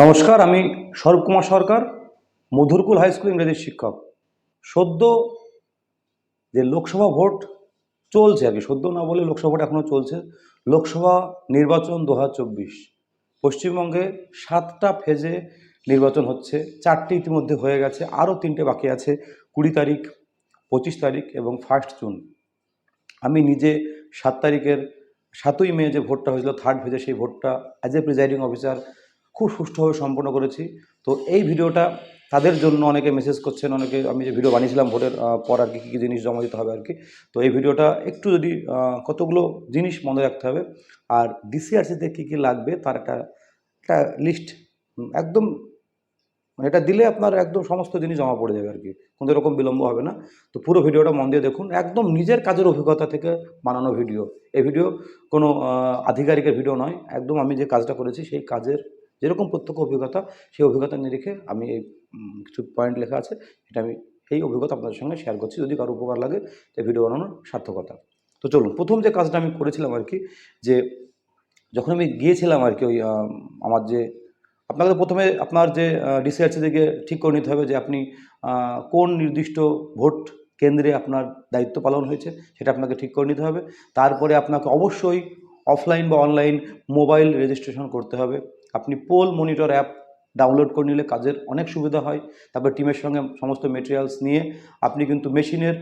নমস্কার, আমি Swarup Kumar Sarkar, Madhurkul high school ইংরেজির শিক্ষক। সদ্য যে লোকসভা ভোট চলছে আর কি, সদ্য না বলে লোকসভা ভোট এখনও চলছে, লোকসভা নির্বাচন দু চব্বিশ। পশ্চিমবঙ্গে সাতটা ফেজে নির্বাচন হচ্ছে, চারটি ইতিমধ্যে হয়ে গেছে, আরও তিনটে বাকি আছে, কুড়ি তারিখ, পঁচিশ তারিখ এবং ফার্স্ট জুন। আমি নিজে সাত তারিখের সাতই মে যে ভোটটা হয়েছিল থার্ড ফেজে সেই ভোটটা অ্যাজ এ প্রিজাইডিং অফিসার খুব সুষ্ঠুভাবে সম্পন্ন করেছি। তো এই ভিডিওটা তাদের জন্য অনেকে মেসেজ করছেন, অনেকে আমি যে ভিডিও বানিয়েছিলাম ভোটের পর আর কি কী কী জিনিস জমা দিতে হবে আর কি। তো এই ভিডিওটা একটু যদি কতগুলো জিনিস মনে রাখতে হবে। আর ডিসিআরসিতে কী কী লাগবে তার একটা একটা লিস্ট একদম মানে এটা দিলে আপনার একদম সমস্ত জিনিস জমা পড়ে যাবে আর কি। কোনো রকম বিলম্ব হবে না। তো পুরো ভিডিওটা মন দিয়ে দেখুন। একদম নিজের কাজের অভিজ্ঞতা থেকে বানানো ভিডিও। এই ভিডিও কোনো আধিকারিকের ভিডিও নয়। একদম আমি যে কাজটা করেছি সেই কাজের যেরকম প্রত্যক্ষ অভিজ্ঞতা, সেই অভিজ্ঞতা নিরিখে আমি এই কিছু পয়েন্ট লেখা আছে, এটা আমি এই অভিজ্ঞতা আপনাদের সঙ্গে শেয়ার করছি। যদি কারও উপকার লাগে, তো ভিডিও বানানোর সার্থকতা। তো চলুন, প্রথম যে কাজটা আমি করেছিলাম আর কি, যে যখন আমি গিয়েছিলাম আর কি ওই আমার যে, আপনাকে প্রথমে আপনার যে ডিসিআরসি থেকে ঠিক করে নিতে হবে যে আপনি কোন নির্দিষ্ট ভোট কেন্দ্রে আপনার দায়িত্ব পালন হয়েছে, সেটা আপনাকে ঠিক করে নিতে হবে। তারপরে আপনাকে অবশ্যই অফলাইন বা অনলাইন মোবাইল রেজিস্ট্রেশন করতে হবে। আপনি পোল মনিটর অ্যাপ ডাউনলোড করে নিলে কাজের অনেক সুবিধা হয়। তারপর টিমের সঙ্গে সমস্ত মেটেরিয়ালস নিয়ে আপনি কিন্তু মেশিনের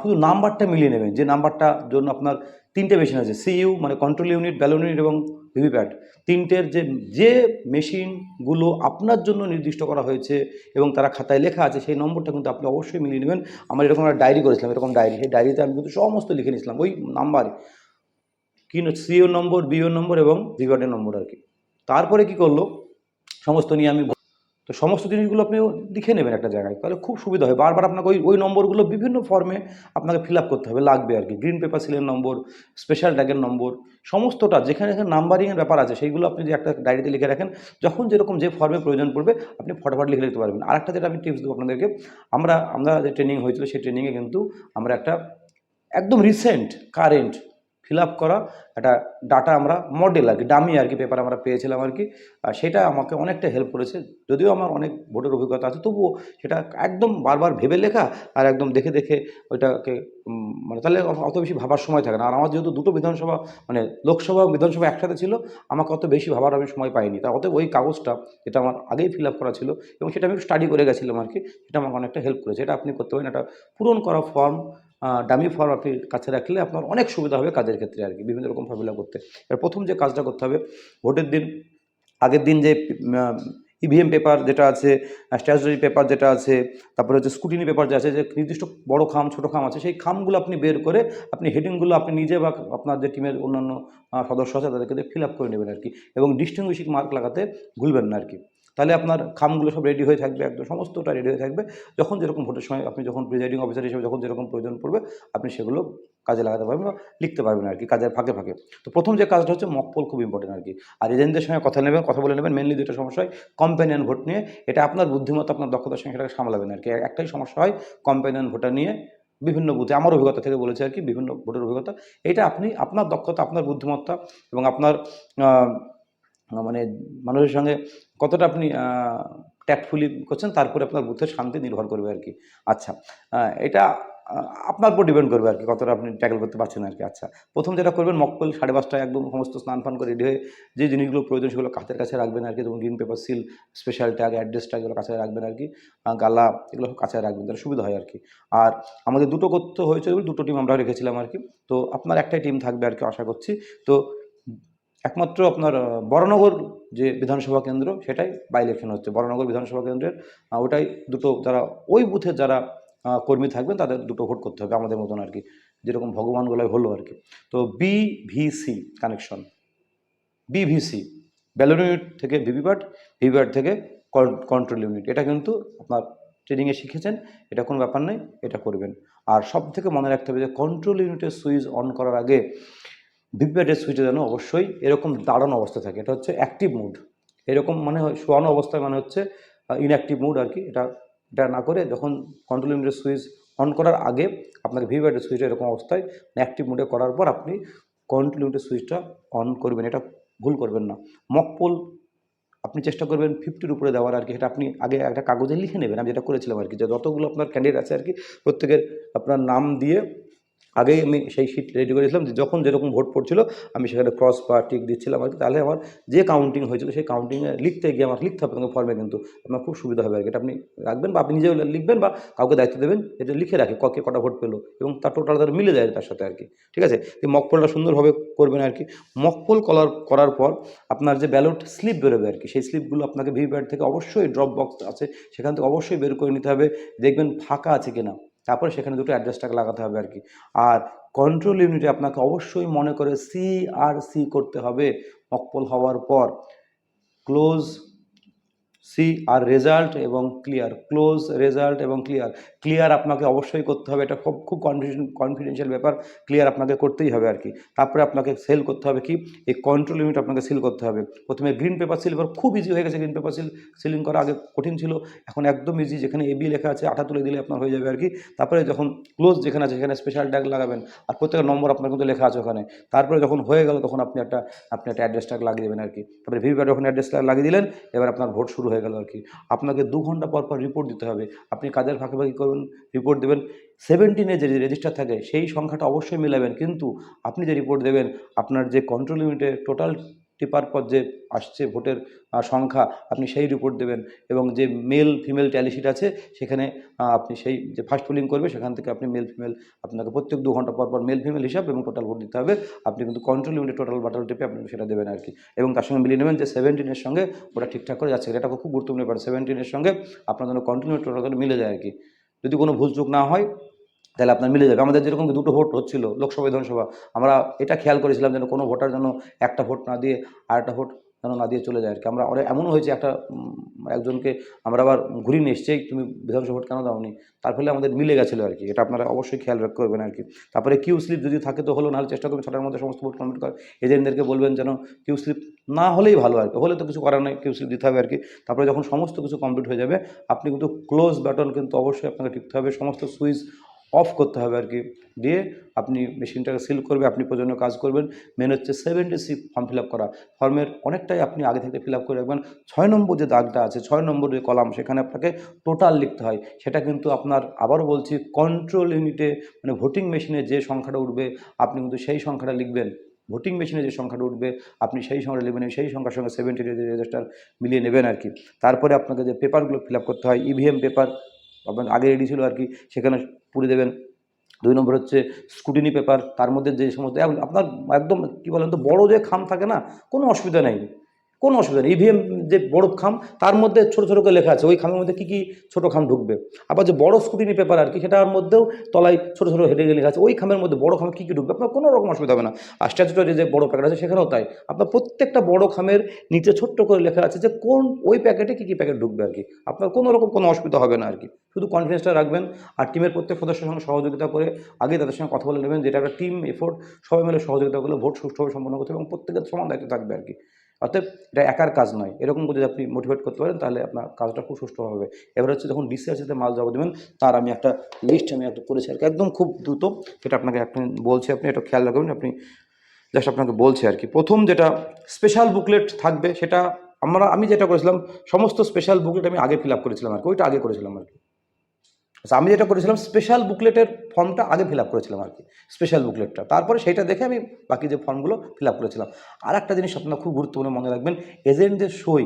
শুধু নাম্বারটা মিলিয়ে নেবেন। যে নাম্বারটা জন্য আপনার তিনটে মেশিন আছে সিইউ মানে কন্ট্রোল ইউনিট ব্যালন ইউনিট এবং ভিভিপ্যাট তিনটের যে যে মেশিনগুলো আপনার জন্য নির্দিষ্ট করা হয়েছে এবং তারা খাতায় লেখা আছে, সেই নম্বরটা কিন্তু আপনি অবশ্যই মিলিয়ে নেবেন। আমার এরকম একটা ডায়েরি করেছিলাম, এরকম ডায়েরি সেই ডায়েরিতে আমি কিন্তু সমস্ত লিখে নিয়েছিলাম, ওই নাম্বার। কি সিও নম্বর বিও নম্বর এবং ভিভিপ্যাটের নম্বর আর কি। তারপরে কি করল? সমস্ত নিয়ে আমি তো সমস্ত জিনিসগুলো আপনি লিখে নেবেন একটা জায়গায়, তাহলে খুব সুবিধা হয়। বারবার আপনাকে ওই ওই নম্বরগুলো বিভিন্ন ফর্মে আপনাকে ফিল আপ করতে হবে, লাগবে আর কি। গ্রিন পেপার সিলের নম্বর স্পেশাল ট্যাগের নম্বর, সমস্তটা, যেখানে যেখানে নাম্বারিংয়ের ব্যাপার আছে, সেইগুলো আপনি যে একটা ডায়েরিতে লিখে রাখেন, যখন যেরকম যে ফর্মে প্রয়োজন পড়বে, আপনি ফটাফট লিখে লিখতে পারবেন। আর একটা যেটা আমি টিপস দেবো আপনাদেরকে, আমরা আমরা যে ট্রেনিং হয়েছিল, সেই ট্রেনিংয়ে কিন্তু আমরা একটা একদম রিসেন্ট কারেন্ট ফিল আপ করা, একটা ডাটা আমরা মডেল আর কি ডামি আর কি পেপার আমরা পেয়েছিলাম আর কি, আর সেটা আমাকে অনেকটা হেল্প করেছে। যদিও আমার অনেক ভোটের অভিজ্ঞতা আছে, তবুও সেটা একদম বারবার ভেবে লেখা আর একদম দেখে দেখে ওইটাকে মানে তাহলে অত বেশি ভাবার সময় থাকে না। আর আমার যেহেতু দুটো বিধানসভা মানে লোকসভা বিধানসভা একসাথে ছিল, আমাকে অত বেশি ভাবার আমি সময় পাইনি। তা অতএব ওই কাগজটা যেটা আমার আগেই ফিল আপ করা ছিল এবং সেটা আমি স্টাডি করে গেছিলাম আর কি, সেটা আমাকে অনেকটা হেল্প করেছে। এটা আপনি করতে পারেন, একটা পূরণ করা ফর্ম ডামি ফর্ম আপনি কাছে রাখলে আপনার অনেক সুবিধা হবে কাজের ক্ষেত্রে আর কি, বিভিন্ন রকম ফর্মুলা করতে। এবার প্রথম যে কাজটা করতে হবে, ভোটের দিন, আগের দিন যে ইভিএম পেপার যেটা আছে স্ট্যাচুরি পেপার যেটা আছে, তারপরে হচ্ছে স্কুটিনি পেপার যে আছে, যে নির্দিষ্ট বড় খাম, ছোটো খাম আছে, সেই খামগুলো আপনি বের করে, আপনি হেডিংগুলো আপনি নিজে বা আপনার যে টিমের অন্যান্য সদস্য আছে, তাদেরকে ফিল আপ করে নেবেন আর কি। এবং ডিস্টিংগুইশিং মার্ক লাগাতে ভুলবেন না আর কি। তাহলে আপনার খামগুলো সব রেডি হয়ে থাকবে, একদম সমস্তটা রেডি হয়ে থাকবে। যখন যেরকম ভোটের সময় আপনি যখন প্রিজাইডিং অফিসার হিসেবে যখন যেরকম প্রয়োজন পড়বে, আপনি সেগুলো কাজে লাগাতে পারবেন বা লিখতে পারবেন আর কি কাজের ফাঁকে ফাঁকে। তো প্রথম যে কাজটা হচ্ছে মকপল খুব ইম্পর্টেন্ট আর কি আর এজেন্টদের সঙ্গে কথা নেবেন, কথা বলে নেবেন মেনলি দুটো সমস্যা হয় কম্পেনিয়ন ভোট নিয়ে। এটা আপনার বুদ্ধিমত্তা, আপনার দক্ষতার সঙ্গে সেটাকে সামলাবেন আর কি একটাই সমস্যা হয় কম্পেনিয়ন ভোটার নিয়ে বিভিন্ন বুথে আমার অভিজ্ঞতা থেকে বলেছে আর কি বিভিন্ন ভোটের অভিজ্ঞতা। এটা আপনি, আপনার দক্ষতা, আপনার বুদ্ধিমত্তা এবং আপনার মানে মানুষের সঙ্গে কতটা আপনি ট্যাক্টফুলি করছেন, তারপরে আপনার বুথের শান্তি নির্ভর করবে আর কি। আচ্ছা এটা আপনার উপর ডিপেন্ড করবে আর কি, কতটা আপনি ট্যাকল করতে পারছেন আর কি। আচ্ছা প্রথম যেটা করবেন মকপল সাড়ে পাঁচটায় একদম সমস্ত স্নান ফান করে রেডি হয়ে যে জিনিসগুলো প্রয়োজন সেগুলো কাছের কাছে রাখবেন আর কি, যেমন green paper seal special tag address tag এগুলো কাছে রাখবেন আর কি গালা এগুলো কাছে রাখবেন, তাহলে সুবিধা হয় আর কি। আর আমাদের দুটো করতে হয়েছে দুটো টিম আমরা রেখেছিলাম আর কি, তো আপনার একটাই টিম থাকবে আর কি, আশা করছি। তো একমাত্র আপনার বরানগর যে বিধানসভা কেন্দ্র, সেটাই বাই ইলেকশন হচ্ছে। বরানগর বিধানসভা কেন্দ্রের ওটাই দুটো যারা, ওই বুথের যারা কর্মী থাকবেন, তাদের দুটো ভোট করতে হবে আমাদের মতন আর কি। যেরকম ভগবান গোলায় হলো আর কি। তো BVC connection BVC ballot unit থেকে ভিভিপ্যাট ভিভিপ্যাট থেকে কন্ট্রোল ইউনিট এটা কিন্তু আপনার ট্রেনিংয়ে শিখেছেন, এটা কোনো ব্যাপার নেই, এটা করবেন। আর সব থেকে মনে রাখতে হবে যে কন্ট্রোল ইউনিটের সুইচ অন করার আগে ভিভিপ্যাটের সুইচে যেন অবশ্যই এরকম দাঁড়ানো অবস্থা থাকে। এটা হচ্ছে অ্যাক্টিভ মুড এরকম মানে শোয়ানো অবস্থায় মানে হচ্ছে ইনঅ্যাক্টিভ মুড আর কি এটা এটা না করে যখন কন্ট্রোল ইউনিটের সুইচ অন করার আগে আপনাকে ভিভিপ্যাটের সুইচটা এরকম অবস্থায় অ্যাক্টিভ মুডে করার পর আপনি কন্ট্রোল ইউনিটের সুইচটা অন করবেন। এটা ভুল করবেন না। মকপোল আপনি চেষ্টা করবেন ফিফটির উপরে দেওয়ার আর কি সেটা আপনি আগে একটা কাগজে লিখে নেবেন। আমি যেটা করেছিলাম আর কি যে যতগুলো আপনার ক্যান্ডিডেট আছে আর কি প্রত্যেকের আপনার নাম দিয়ে আগেই আমি সেই শিট রেডি করেছিলাম যে যখন যেরকম ভোট পড়ছিল, আমি সেখানে ক্রস বা টিক দিচ্ছিলাম আর কি। তাহলে আমার যে কাউন্টিং হয়েছিল, সেই কাউন্টিংয়ে লিখতে গিয়ে আমার লিখতে হবে ফর্মে কিন্তু আপনার খুব সুবিধা হবে আর কি। এটা আপনি রাখবেন বা আপনি নিজেও লিখবেন বা কাউকে দায়িত্ব দেবেন, এটা লিখে রাখে ককে কটা ভোট পেল এবং তার টোটাল তার মিলে যায় তার সাথে আর কি। ঠিক আছে? এই মকপলটা সুন্দরভাবে করবেন আর কি। মকপল করার করার পর আপনার যে ব্যালট স্লিপ বেরোবে আর কি, সেই স্লিপগুলো আপনাকে ভিভিপ্যাট থেকে অবশ্যই ড্রপ বক্স আছে, সেখান থেকে অবশ্যই বের করে নিতে হবে। দেখবেন ফাঁকা আছে কিনা। তারপরে সেখানে দুটো অ্যাড্রেসটাকে লাগাতে হবে আর কি। আর কন্ট্রোল ইউনিটে আপনাকে অবশ্যই মনে করে সি আর সি করতে হবে। মকপল হওয়ার পর। ক্লোজ সি আর রেজাল্ট এবং ক্লিয়ার, ক্লোজ রেজাল্ট এবং ক্লিয়ার। ক্লিয়ার আপনাকে অবশ্যই করতে হবে, এটা খুব খুব কনফিডেন্স কনফিডেন্সিয়াল ব্যাপার। ক্লিয়ার আপনাকে করতেই হবে আর কি। তারপরে আপনাকে সেল করতে হবে কি? এই কন্ট্রোল ইউনিট আপনাকে সিল করতে হবে। প্রথমে গ্রিন পেপার সিল করা খুব ইজি হয়ে গেছে গ্রিন পেপার সিল সিলিং করা আগে কঠিন ছিল। এখন একদম ইজি যেখানে এবি লেখা আছে আঠা তুলে দিলে আপনার হয়ে যাবে আর কি। তারপরে যখন ক্লোজ যেখানে আছে, সেখানে স্পেশাল ট্যাগ লাগাবেন। আর প্রত্যেকের নম্বর আপনার কিন্তু লেখা আছে ওখানে। তারপরে যখন হয়ে গেল, তখন আপনি একটা আপনি একটা অ্যাড্রেস ট্যাগ লাগিয়ে দেবেন আর কি। তারপরে ভিভিপ্যাট যখন অ্যাড্রেস ট্যাগ লাগিয়ে দিলেন, এবার আপনার ভোট শুরু হয়ে গেল আর কি। আপনাকে দু ঘণ্টা পর পর রিপোর্ট দিতে হবে। আপনি কাজের ফাঁকে ফাঁকি করবেন রিপোর্ট দেবেন সেভেন্টিনে যে রেজিস্টার থাকে, সেই সংখ্যাটা অবশ্যই মিলাবেন। কিন্তু আপনি যে রিপোর্ট দেবেন, আপনার যে কন্ট্রোল ইউনিটে টোটাল টিপার পর যে আসছে ভোটের সংখ্যা আপনি সেই রিপোর্ট দেবেন এবং যে মেল ফিমেল ট্যালিশিট আছে সেখানে আপনি সেই যে ফার্স্ট পোলিং করবে সেখান থেকে আপনি মেল ফিমেল আপনাকে প্রত্যেক দু ঘণ্টা পর পর মেল ফিমেল হিসাব এবং টোটাল ভোট দিতে হবে। আপনি কিন্তু কন্ট্রোল ইউনিটে টোটাল বাটাল টিপে আপনি সেটা দেবেন আর কি এবং তার সঙ্গে মিলিয়ে নেবেন যে সেভেন্টিনের সঙ্গে ওটা ঠিকঠাক করে যাচ্ছে এটা খুব গুরুত্বপূর্ণ ব্যাপার। সেভেন্টিনের সঙ্গে আপনার জন্য ইউনিট টোটাল মিলে যায় আর কি যদি কোনো ভুলচুক না হয় তাহলে আপনার মিলে যাবে। আমাদের যেরকম দুটো ভোট হচ্ছিল লোকসভা, বিধানসভা, আমরা এটা খেয়াল করেছিলাম যেন কোনো ভোটার যেন একটা ভোট না দিয়ে আর একটা ভোট যেন না দিয়ে চলে যায় আর কি। আমরা অনেক, এমনও হয়েছে একটা একজনকে আমরা আবার ঘুরিয়ে নিয়ে এসছি, তুমি বিধানসভা ভোট কেন দাওনি? তার ফলে আমাদের মিলে গেছিল আর কি। এটা আপনারা অবশ্যই খেয়াল রাখ করবেন আর কি। তারপরে কিউ স্লিপ যদি থাকে তো হলো, নাহলে চেষ্টা করবেন ছটার মধ্যে সমস্ত ভোট কমপ্লিট করে এজেন্টদেরকে বলবেন যেন কিউ স্লিপ না হলেই ভালো আর কি। হলে তো কিছু করার নেই কিউ স্লিপ দিতে হবে আর কি। তারপরে যখন সমস্ত কিছু কমপ্লিট হয়ে যাবে, আপনি কিন্তু ক্লোজ বাটন কিন্তু অবশ্যই আপনাকে টিপতে হবে। সমস্ত সুইচ অফ করতে হবে আর কি। দিয়ে আপনি মেশিনটাকে সিল করবে, আপনি প্রয়োজনীয় কাজ করবেন। মেন হচ্ছে seventy C form fill up করা। ফর্মের অনেকটাই আপনি আগে থেকে ফিল আপ করে রাখবেন। ছয় নম্বর যে দাগটা আছে, ছয় নম্বর যে কলাম, সেখানে আপনাকে টোটাল লিখতে হয়। সেটা কিন্তু আপনার, আবারও বলছি কন্ট্রোল ইউনিটে মানে ভোটিং মেশিনে যে সংখ্যাটা উঠবে, আপনি কিন্তু সেই সংখ্যাটা লিখবেন। ভোটিং মেশিনে যে সংখ্যাটা উঠবে, আপনি সেই সংখ্যাটা লিখবেন সেই সংখ্যার সঙ্গে সেভেন্টি রেজিস্টার মিলিয়ে নেবেন আর কি। তারপরে আপনাকে যে পেপারগুলো ফিল আপ করতে হয় E ইভিএম পেপার আপনার আগে রেডি ছিল আর কি, সেখানে পুরে দেবেন। দুই নম্বর হচ্ছে স্কুটিনি পেপার তার মধ্যে যে সমস্ত আপনার একদম কী বলেন তো, বড়ো যে খাম থাকে না, কোনো অসুবিধা নেই। কোনো অসুবিধা নেই। ইভিএম যে বড় খাম, তার মধ্যে ছোটো ছোটো করে লেখা আছে। ওই খামের মধ্যে কী কী ছোটো খাম ঢুকবে? আবার যে বড় স্কুটিনি পেপার আর কি, সেটার মধ্যেও তলায় ছোটো ছোটো হেডে লেখা আছে। ওই খামের মধ্যে বড় খামে কী কী ঢুকবে? আপনার কোনো রকম অসুবিধা হবে না। আর স্ট্যাচুটারি যে বড় প্যাকেট আছে, সেখানেও তাই। আপনার প্রত্যেকটা বড় খামের নিচে ছোট্ট করে লেখা আছে যে কোন, ওই প্যাকেটে কী কী প্যাকেট ঢুকবে আর কি। আপনার কোনো রকম কোনো অসুবিধা হবে না আর কি। শুধু কনফিডেন্সটা রাখবেন আর টিমের প্রত্যেক সদস্যের সঙ্গে সহযোগিতা করে আগে তাদের সঙ্গে কথা বলে নেবেন যেটা একটা টিম এফোর্ট সবাই মিলে সহযোগিতা করলে ভোট সুষ্ঠুভাবে সম্পন্ন করতে এবং প্রত্যেকের সমান দায়িত্ব থাকবে আর কি। অতএব এটা একার কাজ নয়। এরকম যদি আপনি মোটিভেট করতে পারেন, তাহলে আপনার কাজটা খুব সুষ্ঠুভাবে হবে। এবার হচ্ছে যখন ডিসিআরসিতে মাল জমা দেবেন, তার আমি একটা লিস্ট আমি একটা করেছি আর কি। একদম খুব দ্রুত সেটা আপনাকে একটা বলছি আপনি, এটা খেয়াল রাখবেন, আপনি জাস্ট আপনাকে বলছি আর কি। প্রথম যেটা স্পেশাল বুকলেট থাকবে, সেটা আমরা, আমি যেটা করেছিলাম, সমস্ত স্পেশাল বুকলেট আমি আগে ফিল আপ করেছিলাম আর কি। ওইটা আগে করেছিলাম আর কি। আচ্ছা আমি যেটা করেছিলাম স্পেশাল বুকলেটের ফর্মটা আগে ফিল আপ করেছিলাম আর কি স্পেশাল বুকলেটটা তারপরে সেইটা দেখে আমি বাকি যে ফর্মগুলো ফিল আপ করেছিলাম। আর একটা জিনিস আপনার খুব গুরুত্বপূর্ণ মনে রাখবেন এজেন্টদের সই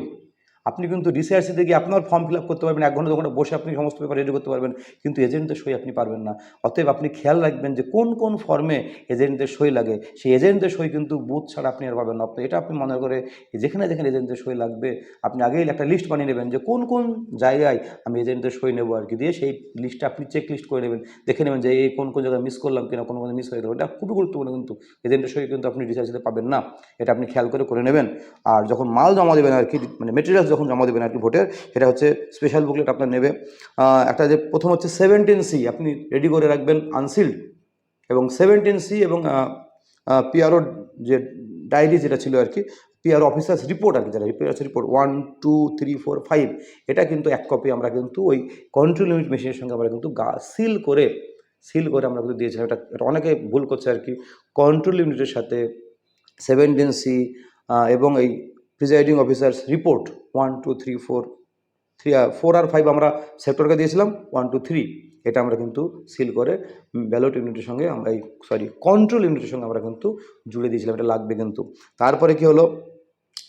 আপনি কিন্তু ডিসিআরসিতে গিয়ে আপনার ফর্ম ফিল আপ করতে পারবেন, এক ঘণ্টা ঘণ্টা বসে আপনি সমস্ত পেপার রেডি করতে পারবেন, কিন্তু এজেন্টদের সই আপনি পারবেন না। অতএব আপনি খেয়াল রাখবেন যে কোন কোন ফর্মে এজেন্টদের সই লাগে। সেই এজেন্টদের সই কিন্তু বুথ ছাড়া আপনি আর পাবেন না। আপনি, এটা আপনি মনে করে যেখানে যেখানে এজেন্টদের সই লাগবে, আপনি আগেই একটা লিস্ট বানিয়ে নেবেন যে কোন কোন জায়গায় আমি এজেন্টদের সই নেব আর কি দিয়ে সেই লিস্টটা আপনি চেক লিস্ট করে নেবেন। দেখে নেবেন যে এই কোন কোন জায়গায় মিস করলাম কিনা, কোনো কোনো মিস হয়ে গেলো। এটা খুবই গুরুত্বপূর্ণ কিন্তু। এজেন্টের সই কিন্তু আপনি ডিসিআরসিতে পাবেন না। এটা আপনি খেয়াল করে করে নেবেন। আর যখন মাল জমা দেবেন আর কি মানে মেটেরিয়ালস যখন জমা দেবেন আর কি ভোটের, সেটা হচ্ছে স্পেশাল বুকলেট আপনার নেবে। একটা যে প্রথম হচ্ছে সেভেন্টিন সি আপনি রেডি করে রাখবেন আনসিল্ড এবং সেভেন্টিন সি এবং পিআরও যে ডায়েরি যেটা ছিল আর কি পিআর অফিসার্স রিপোর্ট আর কি যেটা PRS report one two three four five এটা কিন্তু এক কপি আমরা কিন্তু ওই কন্ট্রোল ইউনিট মেশিনের সঙ্গে আমরা কিন্তু গা সিল করে সিল করে আমরা কিন্তু দিয়েছিলাম। এটা এটা অনেকে ভুল করছে আর কি। কন্ট্রোল ইউনিটের সাথে সেভেন্টিন সি এবং এই presiding officers report one two three four three four আর ফাইভ আমরা সেক্টরকে দিয়েছিলাম। ওয়ান টু থ্রি এটা আমরা কিন্তু সিল করে ব্যালট ইউনিটের সঙ্গে আমরা এই সরি কন্ট্রোল ইউনিটের সঙ্গে আমরা কিন্তু জুড়ে দিয়েছিলাম। এটা লাগবে কিন্তু। তারপরে কি হলো?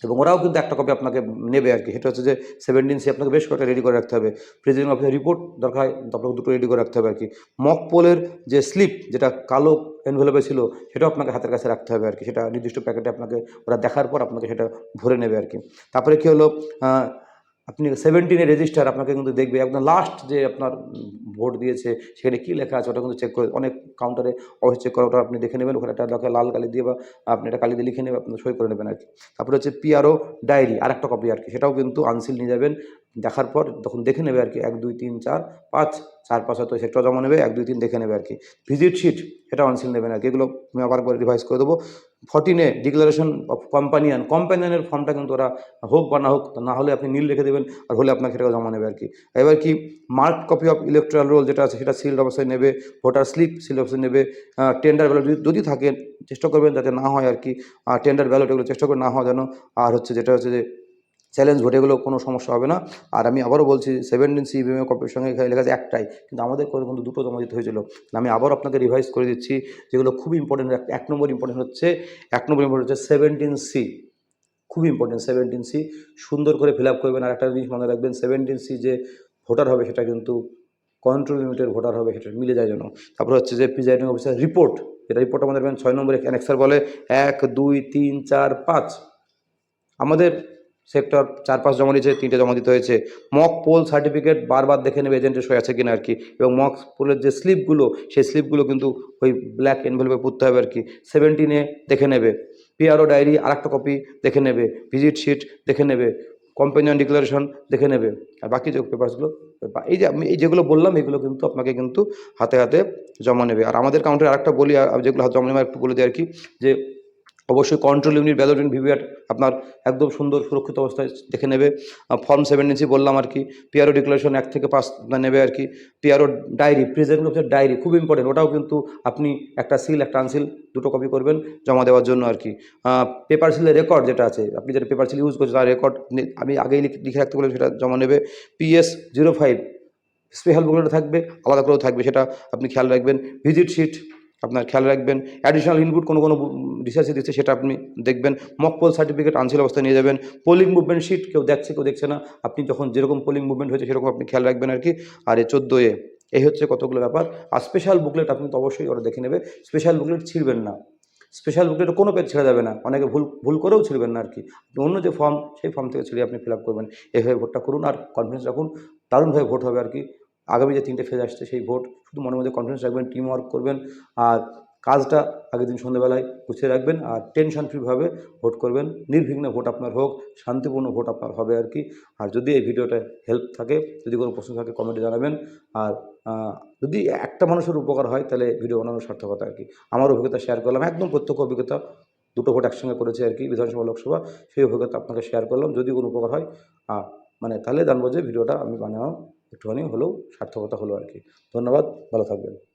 এবং ওরাও কিন্তু একটা কপি আপনাকে নেবে আর কি সেটা হচ্ছে যে সেভেন্টিন সি আপনাকে বেশ কয়েকটা রেডি করে রাখতে হবে। প্রেসিডেন্ট অফিসের রিপোর্ট দরকার হয় আপনাকে দুটো রেডি করে রাখতে হবে আর কি মক পোলের যে স্লিপ যেটা কালো এনভেলপে ছিল, সেটাও আপনাকে হাতের কাছে রাখতে হবে আর কি সেটা নির্দিষ্ট প্যাকেটে আপনাকে, ওরা দেখার পর আপনাকে সেটা ভরে নেবে আর কি তারপরে কী হলো? আপনি সেভেন্টিনে রেজিস্টার আপনাকে কিন্তু দেখবে। একদম লাস্ট যে আপনার ভোট দিয়েছে, সেখানে কী লেখা আছে ওটা কিন্তু চেক করে, অনেক কাউন্টারে অবশ্যই চেক করে, ওটা আপনি দেখে নেবেন। ওখানে একটা লাল কালি দিয়ে বা আপনি এটা কালি দিয়ে লিখে নেবেন আপনি সই করে নেবেন আর কি। তারপরে হচ্ছে পিআরও ডায়েরি আর একটা কপি আর কি, সেটাও কিন্তু আনসিল নিয়ে যাবেন। দেখার পর তখন দেখে নেবে আর কি, এক, দুই, তিন, চার, পাঁচ চার, পাঁচ হয়তো সেটা জমা নেবে, এক, দুই, তিন দেখে নেবে আর কি ভিজিট শিট সেটাও আনসিল নেবেন আর কি এগুলো আমি আবার করে রিভাইজ করে দেবো। ফর্টিনে ডিক্লারেশন অফ কম্পানিয়ান কম্পানিয়ানের ফর্মটা কিন্তু ওরা হোক বা না হোক না হলে আপনি নীল রেখে দেবেন, আর হলে আপনাকে সেটা জমা নেবে আর কি এবার কি mark copy of electoral roll যেটা আছে, সেটা সিল্ড অবস্থায় নেবে ভোটার স্লিপ সিল্ড অবস্থায় নেবে টেন্ডার ব্যালট যদি থাকে, চেষ্টা করবেন যাতে না হয় আর কি টেন্ডার ব্যালট এগুলো চেষ্টা করে না হওয়া যেন, আর হচ্ছে যেটা হচ্ছে যে চ্যালেঞ্জ ভোট এগুলো কোনো সমস্যা হবে না। আর আমি আবারও বলছি সেভেন্টিন সি বিএমএ কপির সঙ্গে এখানে লেখা আছে একটাই, কিন্তু আমাদের কিন্তু দুটো জমা দিতে হয়েছিল। আমি আবারও আপনাকে রিভাইজ করে দিচ্ছি যেগুলো খুব ইম্পর্টেন্ট এক নম্বর ইম্পর্টেন্ট হচ্ছে, এক নম্বর ইম্পর্টেন্ট হচ্ছে সেভেন্টিন সি খুব ইম্পর্টেন্ট সেভেন্টিন সি সুন্দর করে ফিল আপ করবেন। আর একটা জিনিস মনে রাখবেন সেভেন্টিন সি যে ভোটার হবে সেটা কিন্তু কন্ট্রোল ইউনিটের ভোটার হবে, সেটা মিলে যায় যেন। তারপর হচ্ছে যে প্রিজাইডিং অফিসার রিপোর্ট এটা রিপোর্ট আমাদের ছয় নম্বরে অ্যানেক্সার বলে, এক, দুই, তিন, চার, পাঁচ। আমাদের সেক্টর চার পাঁচ জমা দিয়েছে, তিনটে জমা দিতে হয়েছে। মক পোল সার্টিফিকেট বারবার দেখে নেবে এজেন্টের সই আছে কিনা আর কি। এবং মক পোলের যে স্লিপগুলো সেই স্লিপগুলো কিন্তু ওই ব্ল্যাক এনভেলপে পুঁততে হবে আর কি। সেভেন্টিনে দেখে নেবে। পিআরও ডায়েরি আর একটা কপি দেখে নেবে। ভিজিট শিট দেখে নেবে। কম্পেনিয়ন ডিক্লারেশন দেখে নেবে। আর বাকি যে পেপারসগুলো এই যে আমি এই যেগুলো বললাম, এগুলো কিন্তু আপনাকে কিন্তু হাতে হাতে জমা নেবে। আর আমাদের কাউন্টারে আরেকটা বলি আর যেগুলো জমা নেবে, একটু বলে দিই আর কি, যে অবশ্যই control unit ballot unit VVR আপনার একদম সুন্দর সুরক্ষিত অবস্থায় দেখে নেবে। ফর্ম সেভেন ইঞ্চি বললাম আর কি পিআরও ডিক্লারেশন এক থেকে পাঁচ নেবে আর কি। পিআরও ডায়েরি প্রেজেন্ট অফিসের ডায়েরি খুব ইম্পর্টেন্ট ওটাও কিন্তু আপনি একটা সিল একটা আনসিল দুটো কপি করবেন জমা দেওয়ার জন্য আর কি। পেপার সিলের রেকর্ড যেটা আছে, আপনি যেটা পেপার সিল ইউজ করছেন তার রেকর্ড আমি আগেই লিখে রাখতে বলে সেটা জমা নেবে। পিএস জিরো ফাইভ স্পেশাল বুকলেটে থাকবে, আলাদা করেও থাকবে, সেটা আপনি খেয়াল রাখবেন। ভিজিট শিট আপনার খেয়াল রাখবেন। অ্যাডিশনাল ইনপুট কোনো কোনো রিসার্চে দিচ্ছে, সেটা আপনি দেখবেন। মক পোল সার্টিফিকেট আনসিল অবস্থায় নিয়ে যাবেন। পোলিং মুভমেন্ট শিট কেউ দেখছে কেউ দেখছে না। আপনি যখন যেরকম পোলিং মুভমেন্ট হয়েছে, সেরকম আপনি খেয়াল রাখবেন আর কি। আর এ চোদ্দ এ, এই হচ্ছে কতগুলো ব্যাপার। আর স্পেশাল বুকলেট আপনি তো অবশ্যই ওরা দেখে নেবে। স্পেশাল বুকলেট ছিঁড়বেন না। স্পেশাল বুকলেটে কোনো পেজ ছেড়ে যাবে না। অনেকে ভুল ভুল করেও ছিঁড়বেন না আর কি। অন্য যে ফর্ম সেই ফর্ম থেকে ছিঁড়ে আপনি ফিল আপ করবেন। এইভাবে ভোটটা করুন আর কনফিডেন্স রাখুন। দারুণভাবে ভোট হবে আর কি। আগামী যে তিনটে ফেজ আসছে, সেই ভোট শুধু মনের মধ্যে কনফিডেন্স রাখবেন টিম ওয়ার্ক করবেন আর কাজটা আগের দিন সন্ধ্যেবেলায় গুছিয়ে রাখবেন আর টেনশন ফ্রিভাবে ভোট করবেন। নির্বিঘ্নে ভোট আপনার হোক, শান্তিপূর্ণ ভোট আপনার হবে আর কি। আর যদি এই ভিডিওটা হেল্প থাকে, যদি কোনো প্রশ্ন থাকে কমেন্টে জানাবেন। আর যদি একটা মানুষের উপকার হয়, তাহলে ভিডিও বানানোর সার্থকতা আর কি। আমার অভিজ্ঞতা শেয়ার করলাম, একদম প্রত্যক্ষ অভিজ্ঞতা। দুটো ভোট একসঙ্গে করেছে আর কি, বিধানসভা, লোকসভা। সেই অভিজ্ঞতা আপনাকে শেয়ার করলাম। যদি কোনো উপকার হয় মানে তাহলে জানব যে ভিডিওটা আমি বানানো একটুখানি হলেও সার্থকতা হলো আর কি। ধন্যবাদ ভালো থাকবেন।